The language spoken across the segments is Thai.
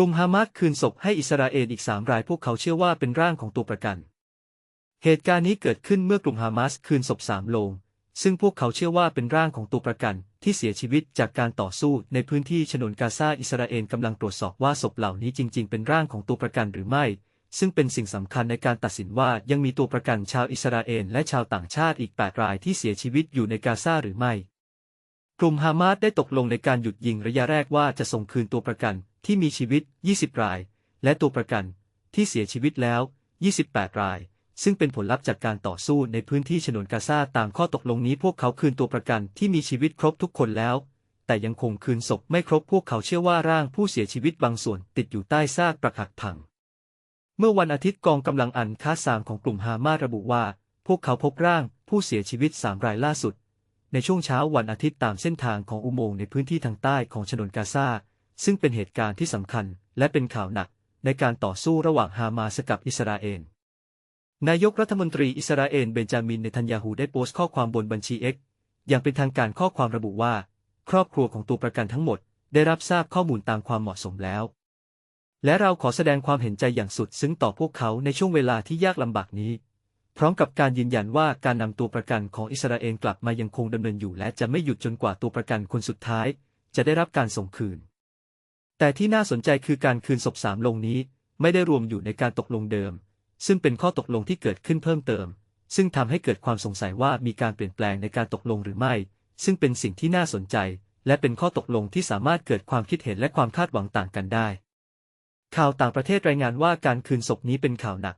ลุ่มฮามาสคืนศพให้อิสราเอลอีกสามรายพวกเขาเชื่อว่าเป็นร่างของตัวประกัน เหตุการณ์นี้เกิดขึ้นเมื่อกลุ่มฮามาสคืนศพสามโลง ซึ่งพวกเขาเชื่อว่าเป็นร่างของตัวประกัน ที่เสียชีวิตจากการต่อสู้ในพื้นที่ฉนวนกาซาอิสราเอลกำลังตรวจสอบว่าศพเหล่านี้จริง ๆ เป็นร่างของตัวประกันหรือไม่ ซึ่งเป็นสิ่งสำคัญในการตัดสินว่ายังมีตัวประกันชาวอิสราเอลและชาวต่างชาติอีก 8 รายที่เสียชีวิตอยู่ในกาซาหรือไม่ กลุ่มฮามาสได้ตกลงในการหยุดยิงระยะแรกว่าจะส่งคืนตัวประกันที่มีชีวิต 20 ราย และตัวประกันที่เสียชีวิตแล้ว 28 ราย ซึ่งเป็นผลลัพธ์จากการต่อสู้ในพื้นที่ฉนวนกาซาตามข้อตกลงนี้พวกเขาคืนตัวประกันที่มีชีวิตครบทุกคนแล้ว แต่ยังคงคืนศพไม่ครบพวกเขาเชื่อว่าร่างผู้เสียชีวิตบางส่วนติดอยู่ใต้ซากปรักหักพัง เมื่อวันอาทิตย์กองกำลังอันคาสามของกลุ่มฮามาสระบุว่า พวกเขาพบร่างผู้เสียชีวิตสามรายล่าสุด ในช่วงเช้าวันอาทิตย์ตามเส้นทางของอุโมงค์ในพื้นที่ทางใต้ของฉนวนกาซาซึ่งเป็นเหตุการณ์ที่สำคัญและเป็นข่าวหนักในการต่อสู้ระหว่างฮามาสกับอิสราเอล นายกรัฐมนตรีอิสราเอลเบนจามินเนทันยาฮูได้โพสต์ข้อความบนบัญชี X อย่างเป็นทางการข้อความระบุว่า ครอบครัวของตัวประกันทั้งหมด ได้รับทราบข้อมูลตามความเหมาะสมแล้ว และเราขอแสดงความเห็นใจอย่างสุดซึ้งต่อพวกเขาในช่วงเวลาที่ยากลำบากนี้ พร้อมกับการยืนยันว่าการนำตัวประกันของอิสราเอลกลับมายังคงดำเนินอยู่และจะไม่หยุดจนกว่าตัวประกันคนสุดท้าย จะได้รับการส่งคืน แต่ที่น่าสนใจคือการคืนศพสามลงนี้ ไม่ได้รวมอยู่ในการตกลงเดิม ซึ่งเป็นข้อตกลงที่เกิดขึ้นเพิ่มเติม ซึ่งทำให้เกิดความสงสัยว่ามีการเปลี่ยนแปลงในการตกลงหรือไม่ ซึ่งเป็นสิ่งที่น่าสนใจ และเป็นข้อตกลงที่สามารถเกิดความคิดเห็นและความคาดหวังต่างกันได้ ข่าวต่างประเทศรายงานว่าการคืนศพนี้เป็นข่าวหนัก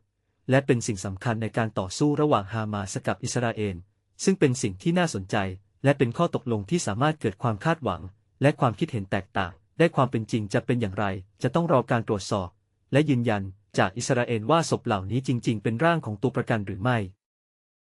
และเป็นสิ่งสำคัญในการต่อสู้ระหว่างฮามาสกับอิสราเอล ซึ่งเป็นสิ่งที่น่าสนใจ และเป็นข้อตกลงที่สามารถเกิดความคาดหวัง และความคิดเห็นแตกต่าง ได้ความเป็นจริงจะเป็นอย่างไร จะต้องรอการตรวจสอบ และยืนยันจากอิสราเอลว่าศพเหล่านี้จริง ๆ เป็นร่างของตัวประกันหรือไม่